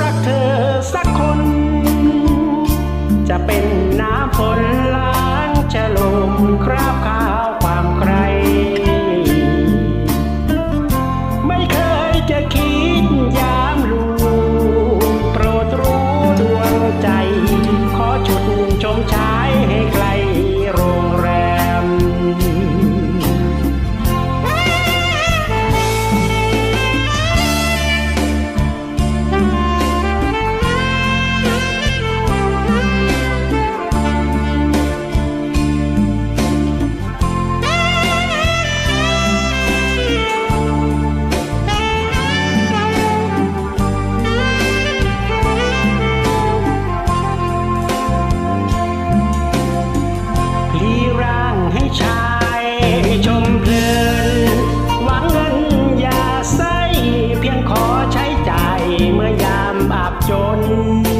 รักเธอสักคน จะเป็นน้ำฝนล้างจะลมคราบคา 叫你。